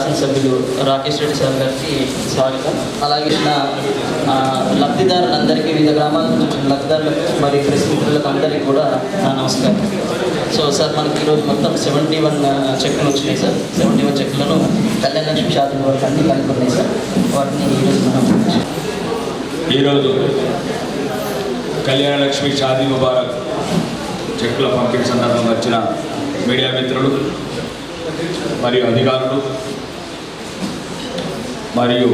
శాసనసభ్యులు రాకేష్ రెడ్డి సార్ గారికి స్వాగతం. అలాగే నా ఆ, లబ్ధిదారులందరికీ వివిధ గ్రామాల నుంచి లబ్ధిదారులకు మరియు ప్రెస్ మిత్రులకు అందరికీ కూడా నా నమస్కారం. సో సార్ మనకి ఈరోజు మొత్తం సెవెంటీ వన్ చెక్కులు వచ్చినాయి సార్. సెవెంటీ వన్ చెక్కులను కళ్యాణ లక్ష్మి శాతం వరకు అన్ని కలిపి ఉన్నాయి సార్. వాటిని ఈరోజు మనం ఈరోజు కళ్యాణ లక్ష్మి షాదీ ముబారక్ చెక్కుల పంపిణీ సందర్భంగా వచ్చిన మీడియా మిత్రులు మరియు అధికారులు మరియు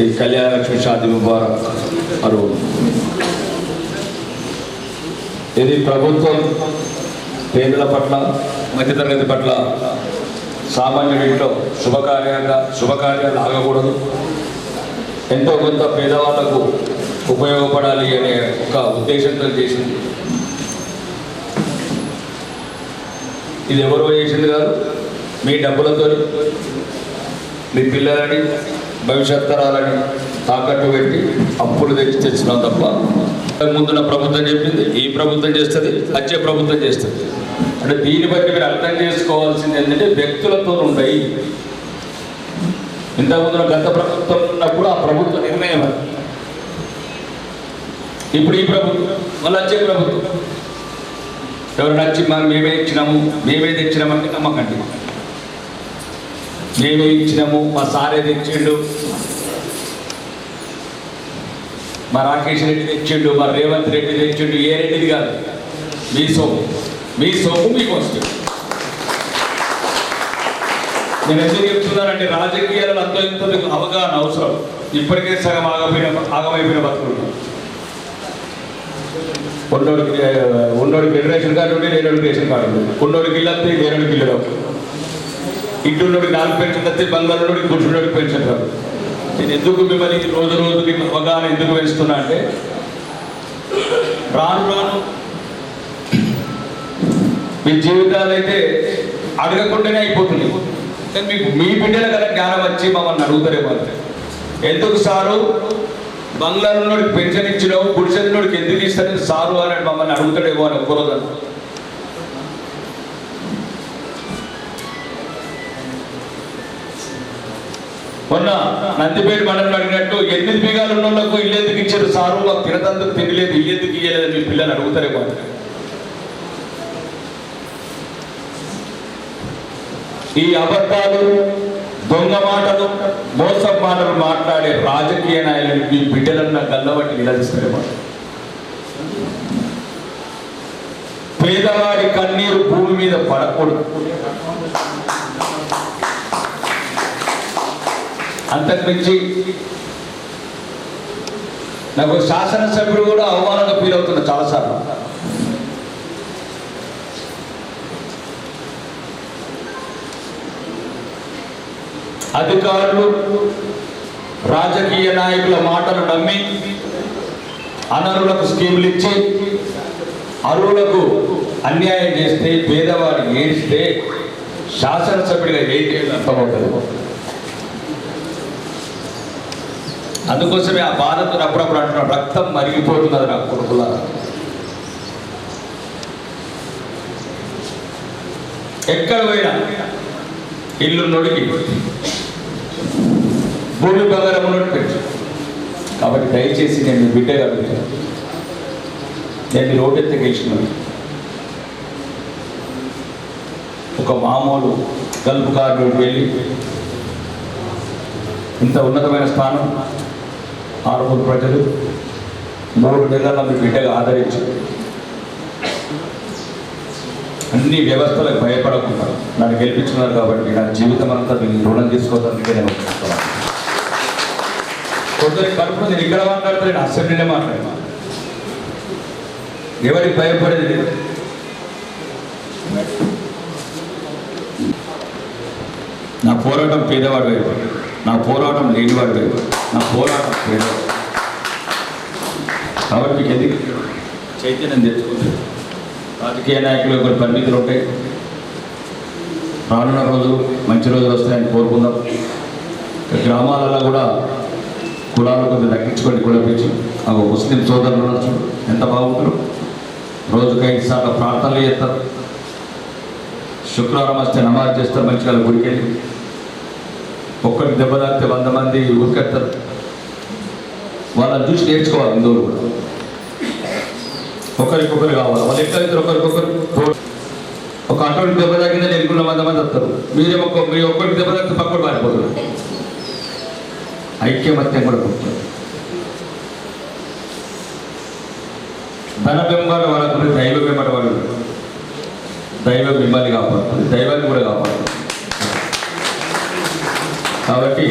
ఈ కళ్యాణ లక్ష్మి షాదీ ముబారక్ అరువు ఇది ప్రభుత్వం పేదల పట్ల మధ్యతరగతి పట్ల సామాన్యుడింట్లో శుభకార్యంగా శుభకార్యాలు ఆగకూడదు ఎంతో కొంత పేదవాళ్ళకు ఉపయోగపడాలి అనే ఒక ఉద్దేశంతో చేసింది. ఇది ఎవరు చేసింది కాదు? మీ డబ్బులతో మీ పిల్లలని భవిష్యత్ తరాలని తాకట్టు పెట్టి అప్పులు తెచ్చి తెచ్చినాం తప్ప ముందున్న ప్రభుత్వం చెప్పింది ఈ ప్రభుత్వం చేస్తుంది వచ్చే ప్రభుత్వం చేస్తుంది. అంటే దీన్ని బట్టి మీరు అర్థం చేసుకోవాల్సింది ఏంటంటే వ్యక్తులతో ఉండయి ఇంతకుముందు గత ప్రభుత్వం ఉన్నప్పుడు ఆ ప్రభుత్వ నిర్ణయం అది. ఇప్పుడు ఈ ప్రభుత్వం మళ్ళీ వచ్చే ప్రభుత్వం. ఎవరు నచ్చి మనం మేమే ఇచ్చినాము మేమే తెచ్చినామంటే నమ్మకండి. మేమే ఇచ్చినాము మా సారే తెచ్చిండు. మా రాకేష్ రెడ్డి తెచ్చిండు మా రేవంత్ రెడ్డి తెచ్చిండు ఏ రెడ్డిది కాదు. మీ సొమ్ము. మీ సొమ్ము మీకు వస్తుంది నేను ఎందుకు చెప్తున్నానంటే రాజకీయాలు అంత ఇంత మీకు అవగాహన అవసరం. ఇప్పటికే సగం ఆగపోయిన ఆగమైపోయిన బతుకుంటున్నాం ఉన్నోడికి ఉన్నోడికి రేషన్ కార్డు ఉంటే లేనోడికి రేషన్ కార్డు ఉంది ఉన్నోడికి ఇల్లు వస్తే లేనోడికి ఇల్లు రావు ఇంటున్నోడికి నాలుగు పెన్షన్ వస్తే బంగారున్నోడికి పురుషుడికి పెన్షన్ రాదు నేను ఎందుకు మిమ్మల్ని రోజు రోజుకి అవగాహన ఎందుకు పెంచుతున్నా అంటే రాను రాను మీ జీవితాలు అయితే అడగకుండానే అయిపోతుంది కానీ మీకు మీ బిడ్డల కదా జ్ఞానం వచ్చి మమ్మల్ని అడుగుతారేమో అంతే. ఎందుకు సారు? బంగ్లాలోడికి పెన్షన్ ఇచ్చినావు గుడిసెల్లోడికి ఎందుకు ఇస్తారని సారు అని మమ్మల్ని అడుగుతాడేమో అని ఒక్కరోజు మొన్న నందిపేట మండలం అడిగినట్టు ఎనిమిది బీగాలు ఉన్న వాళ్ళకు ఇల్లు ఎందుకు ఇచ్చారు సారు? మాకు తినదందుకు తినలేదు ఇల్లు ఎందుకు ఇయ్యలేదు మీ పిల్లలు అడుగుతారేమో ఈ అబద్ధాలు దొంగ మాటలు మోసం మాటలు మాట్లాడే రాజకీయ నాయకులు మీ బిడ్డలన్న గల్లబట్టి నిలదీస్తారేమో పేదవాడి కన్నీరు భూమి మీద పడకూడదు. అంతకుమించి నాకు శాసనసభ్యుడు కూడా అవమానంగా ఫీల్ అవుతున్నా చాలాసార్లు. అధికారులు రాజకీయ నాయకుల మాటలు నమ్మి అనరులకు స్కీములు ఇచ్చి అరువులకు అన్యాయం చేస్తే పేదవాడిని ఏడిస్తే శాసనసభ్యుడిగా ఏం చేయాలి అర్థమవుతుంది. అందుకోసమే ఆ బాధతో అప్పుడప్పుడు అంటున్నాడు రక్తం మరిగిపోతున్నది నా కొడుకుల ఎక్కడ పోయినా ఇల్లు నొడికి భూమి బంగారం ఉన్నట్టు పెట్టు. కాబట్టి దయచేసి నేను బిడ్డగా నేను మీ రోడ్డెత్తి గెలిచినాను ఒక మామూలు గల్పు కార్డు వెళ్ళి ఇంత ఉన్నతమైన స్థానం ఆరుగురు ప్రజలు మూడు నెలల మీ బిడ్డగా ఆదరించి అన్ని వ్యవస్థలకు భయపడకుండా నన్ను గెలిపించున్నారు కాబట్టి నా జీవితం అంతా మీరు రుణం తీసుకోవడానికి నేను ఒప్పుకుంటున్నాను. కొందరి కడుపు నేను ఇక్కడ మాట్లాడతాను అసెంబ్లీలో మాట్లాడమా ఎవరికి భయపడేది లేదు. నా పోరాటం పేదవాడు వైపు నా పోరాటం లేనివాడు వైపు. నా పోరాటం పేరు కాబట్టి మీకు ఎందుకు? చైతన్యం తెచ్చుకుంటుంది రాజకీయ నాయకులు కొన్ని పరిమితులు ఉంటాయి. రానున్న రోజులు మంచి రోజులు వస్తాయని కోరుకుందాం. గ్రామాలలో కూడా కులాలు కొంచెం తగ్గించుకొని కులపించి ఆ ముస్లిం సోదరులు ఉండొచ్చు ఎంత బాగుంటారు. రోజుకి ఐదు సార్లు ప్రార్థనలు చేస్తారు. శుక్రవారం వస్తే నమాజ్ చేస్తారు మంచిగా గుడికెళ్ళి. వెళ్ళి ఒక్కటి దెబ్బ తాకితే వంద మంది ఉరికెడతారు. వాళ్ళని చూసి నేర్చుకోవాలి హిందువులు కూడా. ఒకరికొకరు కావాలి. వాళ్ళు ఎట్లా ఇద్దరు ఒకరికొకరు ఒక అటువంటి దెబ్బ తాకిందని ఎన్నుకున్న వంద మంది వస్తారు. మీరేమో ఒక్క- మీరు ఒక్కరికి దెబ్బ తాకితే పక్కన పారిపోతారు. ఐక్యమత్యం కూడా పుట్టారు ధన బింబాల వాళ్ళకు దైవ బింబట వాళ్ళు. దైవ బింబాన్ని కాపాడుతుంది. దైవాన్ని కూడా కాపాడుతుంది. కాబట్టి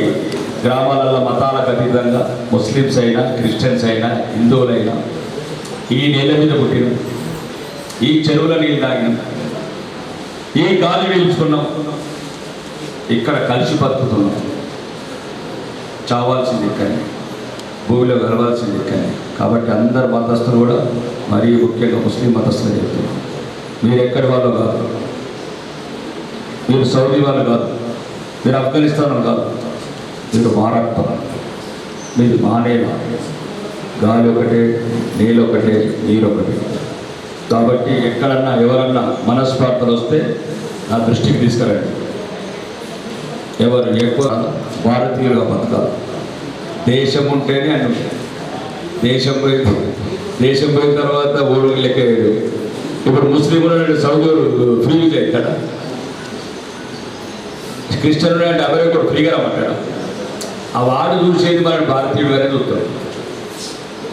గ్రామాలలో మతాలకు అతీతంగా ముస్లిమ్స్ అయినా క్రిస్టియన్స్ అయినా హిందువులైనా ఈ నేల మీద పుట్టిన. ఈ చెరువుల నీళ్ళు తాగిన. ఈ గాలి పీల్చుకున్నాం. ఇక్కడ కలిసి బతుకుతున్నాం. చావాల్సింది ఇక్కడనే భూమిలో గెలవాల్సింది ఇక్కడనే కాబట్టి అందరు మతస్థులు కూడా మరీ ముఖ్యంగా ముస్లిం మతస్థులు చెప్తున్నారు. మీరు ఎక్కడి వాళ్ళు కాదు. మీరు సౌదీ వాళ్ళు కాదు. మీరు ఆఫ్ఘనిస్తాన్ కాదు. మీరు మహారాష్ట్ర మీరు మానేల గాలి ఒకటే నీళ్ళు ఒకటే నీరు ఒకటే. కాబట్టి ఎక్కడన్నా ఎవరన్నా మనస్పార్థలు వస్తే నా దృష్టికి తీసుకురండి. ఎవరు ఎక్కువ భారతీయులుగా బతకాలి. దేశం ఉంటేనే అని దేశం పోయి దేశం పోయిన తర్వాత ఓడు లెక్క వేయడు. ఇప్పుడు ముస్లింలు అంటే సౌదీలు ఫ్రీ విజా ఇక్కడ క్రిస్టియన్ అంటే అమెరికా కూడా ఫ్రీగా రమ్మంటాడు ఆ వాడు చూసేది మనం అనేది చూస్తాం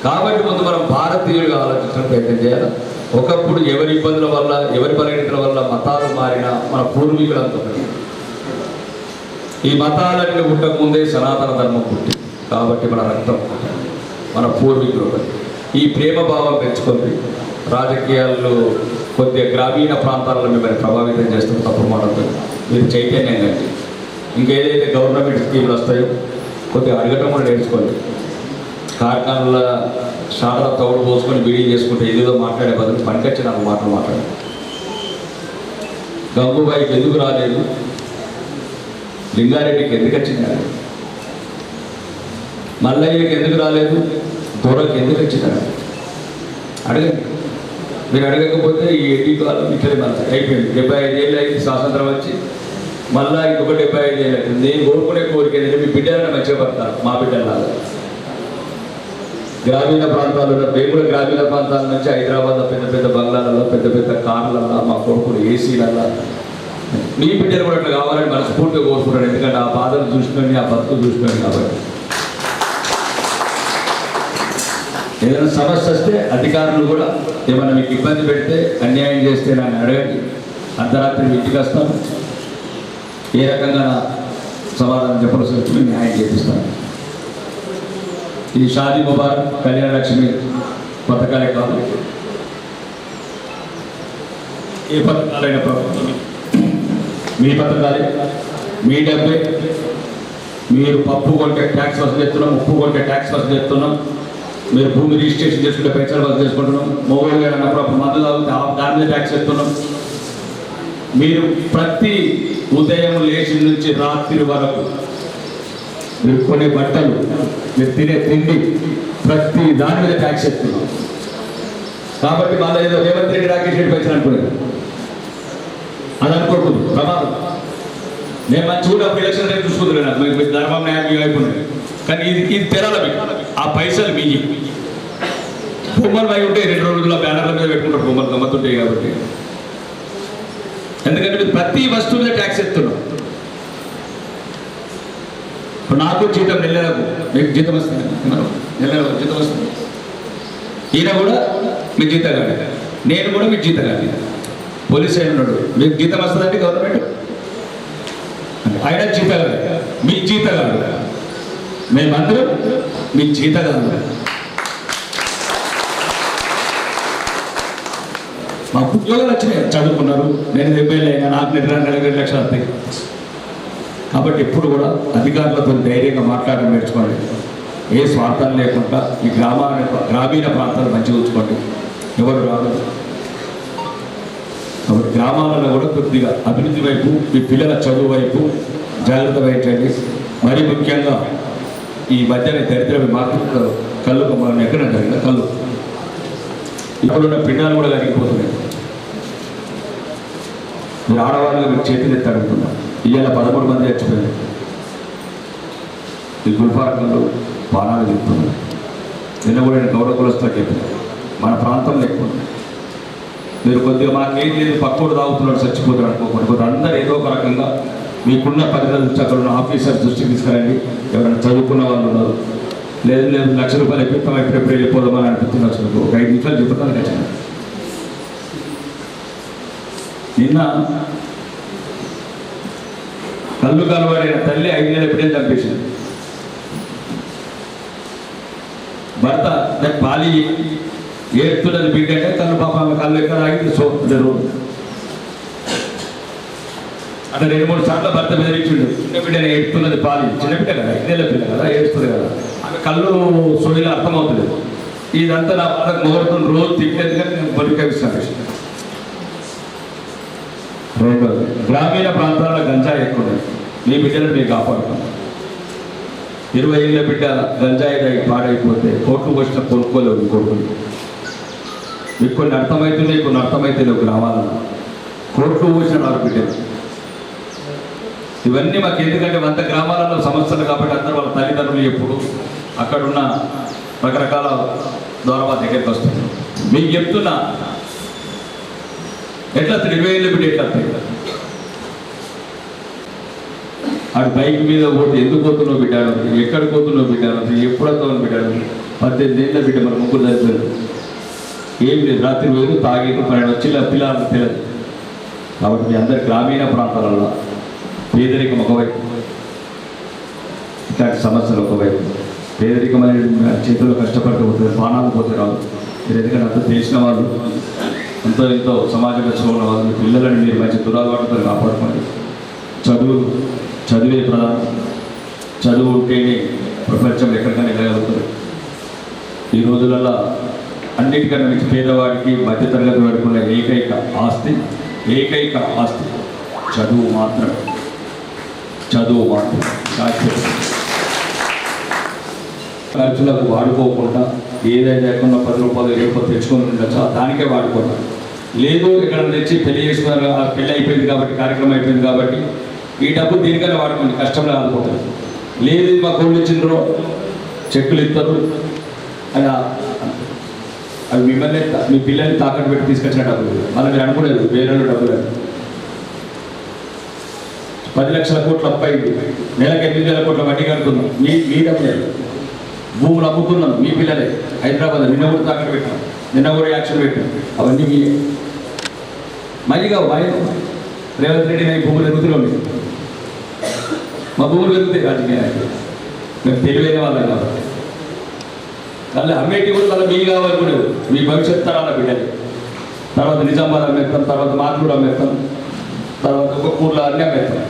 కాబట్టి ముందు మనం భారతీయులుగా ఆలోచించడం ప్రయత్నం చేయాలి? ఒకప్పుడు ఎవరి ఇబ్బందుల వల్ల ఎవరి పరిగణితుల వల్ల మతాలు మారిన మన పూర్వీకులు ఒకటి. ఈ మతాలన్నీ పుట్టక ముందే సనాతన ధర్మం పుట్టి కాబట్టి మన రక్తం మన పూర్వీకులు ఈ ప్రేమ భావం పెంచుకొని రాజకీయాల్లో కొద్దిగా గ్రామీణ ప్రాంతాలలో మిమ్మల్ని ప్రభావితం చేస్తున్న తప్పు మాటలతో మీరు చైతన్యం కండి ఇంకేదైతే గవర్నమెంట్ స్కీమ్లు వస్తాయో కొద్దిగా అడగటం కూడా నేర్చుకోండి. కార్ఖానల షాటల తవుడు పోసుకొని బిడీ చేసుకుంటే ఏదేదో మాట్లాడే బదులు పనికొచ్చి నాకు మాటలు మాట్లాడు గంగూబాయికి ఎందుకు రాలేదు? లింగారెడ్డికి ఎందుకు వచ్చింది? మల్లయ్యకి ఎందుకు రాలేదు? దూరకి ఎందుకు వచ్చినాడు అడగండి. మీరు అడగకపోతే ఈ ఎడ్డీ కాలం ఇట్లే మళ్ళీ అయిపోయింది. డెబ్బై ఐదు ఏళ్ళు అయింది స్వాతంత్రం వచ్చి మళ్ళా ఇంకొక డెబ్బై ఐదు ఏళ్ళు అవుతుంది నేను కోరుకునే కోరిక ఏంటంటే మీ బిడ్డలను మంచిగా పడతారు మా బిడ్డలాగా గ్రామీణ ప్రాంతాల్లో మేము కూడా గ్రామీణ ప్రాంతాల నుంచి హైదరాబాద్ పెద్ద పెద్ద బంగ్లాలలో పెద్ద పెద్ద కార్లలో మా కొడుకులు ఏసీలలో. మీ బిడ్డలు కూడా అట్లా కావాలని మనస్ఫూర్తిగా కోరుకుంటాడు ఎందుకంటే ఆ బాధలు చూసుకొని ఆ బతుకు చూసుకొని కాబట్టి. ఏదైనా సమస్య వస్తే అధికారులు కూడా ఏమైనా మీకు ఇబ్బంది పెడితే అన్యాయం చేస్తే నన్ను అడగండి. అర్ధరాత్రి ఇంటికి వస్తాను ఏ రకంగా సమాధానం చెప్పాల్సి వచ్చింది న్యాయం చేపిస్తాను ఈ షాదీ ముబారక్ కళ్యాణ లక్ష్మి పథకాలే కాదు. ఏ పథకాలైన ప్రభుత్వం మీ పథకాలే మీ డబ్బే. మీరు పప్పు కొంటే ట్యాక్స్ వసూలు చేస్తున్నాం ఉప్పు కొంటే ట్యాక్స్ వసూలు చేస్తున్నాం. మీరు భూమి రిజిస్ట్రేషన్ చేసుకుంటే పైసలు వసూలు చేసుకుంటున్నాం. మొబైల్ అన్నప్పుడు అప్పుడు మందు తాగితే దాని మీద ట్యాక్స్ చేస్తున్నాం మీరు ప్రతి ఉదయం లేచి నుంచి రాత్రి వరకు మీరు కొనే బట్టలు మీరు తినే తిండి ప్రతి దాని మీద ట్యాక్స్ చెప్తున్నాం. కాబట్టి మన ఏదో రేవంత్ రెడ్డి రాకేష్ రెడ్డి పైసలు అనుకున్నారు. అది అనుకోకూడదు ప్రమాదం. నేను మంచి కూడా ఎలక్షన్ రేపు చూసుకుంటున్నాను నాకు. మీకు ధర్మం న్యాయం అయిపోయింది కానీ ఇది ఇది తెరాల ఆ పైసలు మీ బొమ్మలు అయి ఉంటాయి రెండు రోజుల్లో బ్యానర్ల మీద పెట్టుకుంటారు బొమ్మలు గమ్మతుంటాయి కాబట్టి. ఎందుకంటే మీరు ప్రతి వస్తువు మీద ట్యాక్స్ ఎత్తున్నాం. ఇప్పుడు నాకు జీతం నెలలకు మీకు జీతం వస్తుంది. నెలలకు జీతం వస్తుంది. ఈయన కూడా మీ జీతగాడి నేను కూడా మీ కాదు. పోలీస్ అయిన ఉన్నాడు. మీకు జీతం వస్తుందండి గవర్నమెంట్ ఆయన జీతగాడు మీ జీతగాడు మేమందరం మీ జీతగాడు మాకు ఉద్యోగాలు వచ్చినాయి. చదువుకున్నారు. నేను ఎమ్మెల్యే అయినా నాకు నిద్ర నలభై లక్షలు వస్తాయి. కాబట్టి ఎప్పుడు కూడా అధికారులతో ధైర్యంగా మాట్లాడడం నేర్చుకోండి. ఏ స్వార్థాలు లేకుండా ఈ గ్రామాల గ్రామీణ ప్రాంతాలు మంచిగా ఉంచుకోండి. ఎవరు రాదు కాబట్టి గ్రామాలలో కూడా కొద్దిగా అభివృద్ధి వైపు మీ పిల్లల చదువు వైపు జాగ్రత్త వహించండి. మరి ముఖ్యంగా ఈ మధ్యన దరిద్ర మాకు కళ్ళు మనం ఎక్కడ జరిగిన కళ్ళు ఇప్పుడున్న పిండాలు కూడా కరిగిపోతున్నాయి. మీరు ఆడవాళ్ళు మీరు చేతులు ఎత్తి అడుగుతున్నారు ఇవాళ పదమూడు మంది చచ్చిపోయారు. ఈ గుల్ఫారంలో బాణాలు చెప్తున్నారు నిన్న కూడా నేను గౌరవ కులస్తులకు చెప్పిన. మన ప్రాంతంలో ఎక్కువ మీరు కొద్దిగా మాకేం లేదు పక్కోడు తాగుతున్నాడు చచ్చిపోతాడు అనుకోకూడదు అందరూ ఏదో ఒక రకంగా మీకున్న పరిధిలో దృష్టి అక్కడ ఉన్న ఆఫీసర్ దృష్టికి తీసుకురండి. ఎవరైనా చదువుకున్న వాళ్ళు ఉన్నారు. లేదు లేదు లక్ష రూపాయలు ఎప్పుడు ఎప్పుడెప్పుడు వెళ్ళిపోదామని అనిపిస్తుంది అసలు ఒక ఐదు నిమిషాలు చెప్తాను ఖచ్చితంగా నిన్న కళ్ళు కలవాడైన తల్లి ఐదు నెలలు ఎప్పుడే చంపేసింది. భర్త నాకు పాలి ఏడుతున్నది బిడ్డంటే తను పాప కళ్ళు ఎక్కడ ఆగింది? సోపుతారు అతను రెండు మూడు సార్లు భర్త బెదిరించిండు చిన్న బిడ్డని ఏడుతున్నది పాలి. చిన్న బిడ్డ కదా ఇదేళ్ళ పిల్ల కదా ఏడుస్తుంది కదా. ఆమె కళ్ళు సోయిలో అర్థమవుతుంది ఇదంతా నా బాధకు ముహూర్తం రోజు తిట్టలేదు కానీ నేను బలికవిస్తాను రెండోది గ్రామీణ ప్రాంతాల్లో గంజాయి ఎక్కువ మీ బిడ్డలు మీరు కాపాడుకోండి. ఇరవై ఏళ్ళ బిడ్డ గంజాయి దాగి పాడైపోతే కోట్లు వచ్చిన కొనుక్కోలేవు కొడుకుని. మీకు కొన్ని అర్థమవుతున్నాయి కొన్ని అర్థమైతే గ్రామాలలో. కోట్లు వచ్చిన వారు బిడ్డలు. ఇవన్నీ మాకు ఎందుకంటే వంద గ్రామాలలో సమస్యలు కాబట్టి అందరూ వాళ్ళ తల్లిదండ్రులు ఎప్పుడు అక్కడున్న రకరకాల ద్వారా మా దగ్గరికి వస్తుంది మీకు చెప్తున్నా ఎట్లా వస్తాడు? బిడ్డ ఎట్లా వస్తాయి ఆడు బైక్ మీద పోతే ఎందుకు పోతున్నావు బిడ్డ? ఎక్కడ పోతున్నావు బిడ్డ? అడుగుతుంది ఎప్పుడు వస్తావు బిడ్డ? పద్దెనిమిది ఏళ్ళ బిడ్డ మన ముగ్గురు చనిపోయారు ఏం లేదు రాత్రి వేరు తాగి పన్నెండు వచ్చి పిల్లలు తెలియదు కాబట్టి మీ అందరి గ్రామీణ ప్రాంతాలలో పేదరికం ఒకవైపు ఇట్లాంటి సమస్యలు ఒకవైపు పేదరికమైన చేతుల్లో కష్టపడుతూ పోతుంది ప్రాణాలు పోతే రాదు మీరు ఎందుకంటే అంత తెలిసిన వాళ్ళు ఎంతో ఎంతో సమాజ దశలో ఉన్న వాళ్ళు పిల్లలని మీరు మంచి దురలవాటుతో కాపాడుకోండి. చదువు చదివే ప్రధానం. చదువు ఉంటేనే ప్రపంచం ఎక్కడికైనా వెళ్ళగలుగుతుంది. ఈ రోజులలో అన్నిటికన్నా మించి పేదవాడికి మధ్యతరగతి వాడుకున్న ఏకైక ఆస్తి ఏకైక ఆస్తి చదువు మాత్రమే. చదువు మాత్రం ఖర్చులకు వాడుకోకుండా ఏదైతే లేకుండా పది రూపాయలు లేకపోతే రూపాయలు తెచ్చుకొని ఉండొచ్చో. దానికే వాడుకోవడం. లేదు ఇక్కడ తెచ్చి పెళ్ళి చేసుకున్నారు పెళ్ళి పెళ్ళి అయిపోయింది కాబట్టి కార్యక్రమం అయిపోయింది కాబట్టి ఈ డబ్బు దీనికైనా వాడుకోండి కష్టంలో ఆదుకుంటారు లేదు మా కోళ్ళు ఇచ్చిండ్రో చెక్కులు ఇస్తారు. అది అవి మిమ్మల్ని మీ పిల్లల్ని తాకట్టు పెట్టి తీసుకొచ్చిన డబ్బులు. మళ్ళీ మీరు అనుకోలేదు వేరే వాళ్ళు డబ్బులు. పది లక్షల కోట్ల అప్పు అయింది నెలకు ఎనిమిది వేల కోట్ల వడ్డీ కడుతున్నాం. మీ మీ డబ్బులే. భూములు అమ్ముకున్నాం. మీ పిల్లలే. హైదరాబాద్ నిన్న కూడా తాకట్టు పెట్టాం నిన్న కూడా యాక్షన్ పెట్టాం అవన్నీ మీ మరిగా వాయు. రేవంత్ రెడ్డి నేను భూములు ఎదుగుతున్నాం మా భూములు ఎదుగుతాయి రాజకీయానికి. మేము తెలివైన వాళ్ళం కాబట్టి. అమ్మేటి కూడా తల మీ కూడా. మీ భవిష్యత్ తరాల బిడ్డలు. తర్వాత నిజామాబాద్ అమ్మేస్తాం తర్వాత మాటూరు అమ్మేస్తాం. తర్వాత ఒక కూరలో అన్నీ అమ్మేస్తాం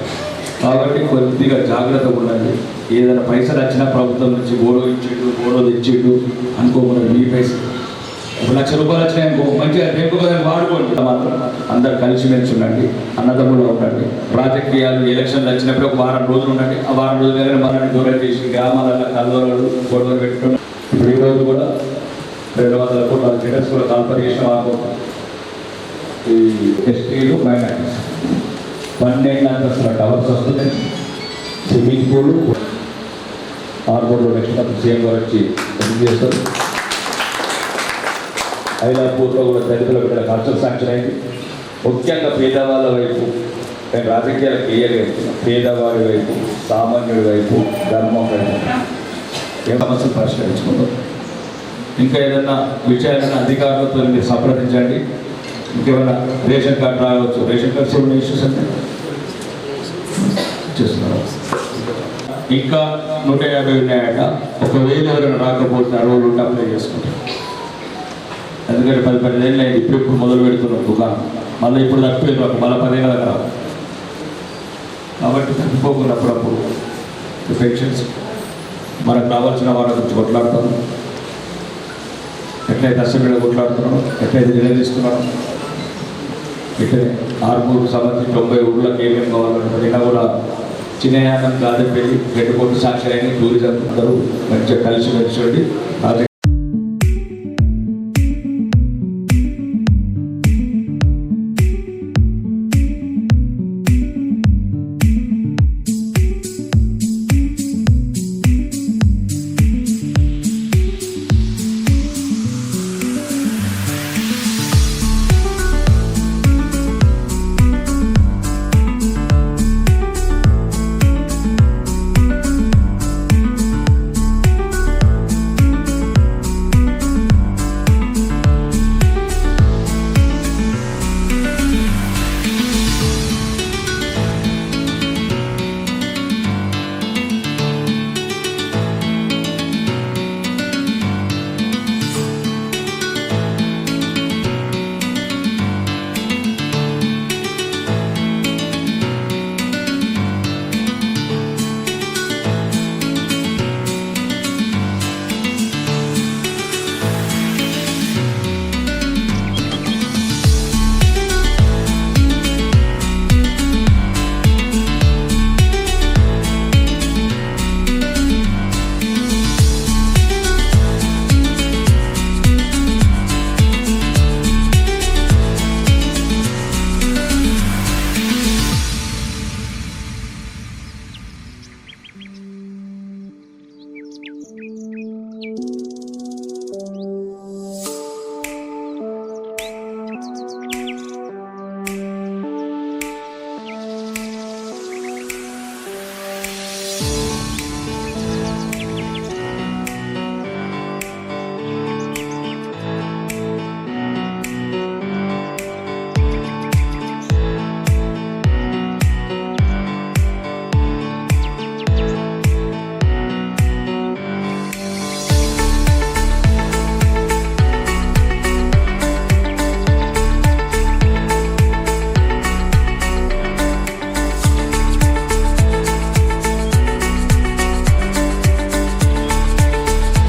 కాబట్టి కొద్దిగా జాగ్రత్తగా ఉండండి. ఏదైనా పైసలు వచ్చినా ప్రభుత్వం నుంచి గోడో ఇచ్చేటు గోడో తెచ్చేటు అనుకోకుండా మీ పైసలు. ఒక లక్ష రూపాయలు వచ్చినాయి అనుకో మంచిగా తెంపుకోదని వాడుకోండి. మాత్రం అందరు కలిసిమెలిసి ఉండండి. అన్నదమ్ములు ఉండండి. రాజకీయాలు ఎలక్షన్లు వచ్చినప్పుడు ఒక వారం రోజులు ఉండండి. ఆ వారం రోజులు మనల్ని దూరం చేసి గ్రామాలలో కల్లోరాలు గొడవలు పెట్టుకుని. ఇప్పుడు ఈ రోజు కూడా రెండు వందల కోట్ల లీటర్స్ కూడా కాల్పర్ చేసిన ఈ ఎస్టీలు మైనార్టీస్ పన్నెండు అంతస్తుల టవర్స్ వస్తున్నాయి. స్విమ్మింగ్ పూల్ ఆర్బోర్లో నెక్స్ట్ మంత్ సీఎం గారు వచ్చి చేస్తారు. హైలాపూర్లో కూడా దళితులకు ఇక్కడ కల్చర్ శాంక్షన్ అయింది. ముఖ్యంగా పేదవాళ్ళ వైపు నేను రాజకీయాలకు వేయలేదు పేదవాడి వైపు సామాన్యుడి వైపు ధర్మం వైపు. ఏ సమస్యలు పరిష్కరించుకుందాం? ఇంకా ఏదైనా విషయాలైనా అధికారులతో మీరు సంప్రదించండి. ఇంకేమైనా రేషన్ కార్డు రావచ్చు రేషన్ కార్డు చూడండి ఇష్యూస్ అంటే? చేస్తున్నారు. ఇంకా నూట యాభై ఉన్నాయట. ఒకవేళ ఎవరైనా రాకపోతే ఆ రోజు ఉంటే అప్లై చేసుకుంటాం. ఎందుకంటే పది పదిహేను అయింది. ఇప్పుడు ఇప్పుడు మొదలు పెడుతున్నాం దుకాణం. మళ్ళీ ఇప్పుడు తప్పిపోయింది ఒక మళ్ళీ పదిహేను దాకా కాబట్టి తప్పిపోకుండా అప్పుడప్పుడు పెన్షన్స్ మనకు కావాల్సిన వాళ్ళ గురించి కొట్లాడతాం. ఎట్లయితే అసెంబ్లీలో కొట్లాడుతున్నాడు ఎట్లయితే నిలదీస్తున్నాను ఇట్లనే ఆర్మూరుకు సంబంధించి తొంభై ఊళ్ళకి ఏమేమి కావాలంటే నిన్న కూడా చిన్నయానం దాదాపు పెళ్ళి రెండు సాక్షి అయిన టూరిజం అందరూ మంచిగా కలిసి మెలిసి ఉండి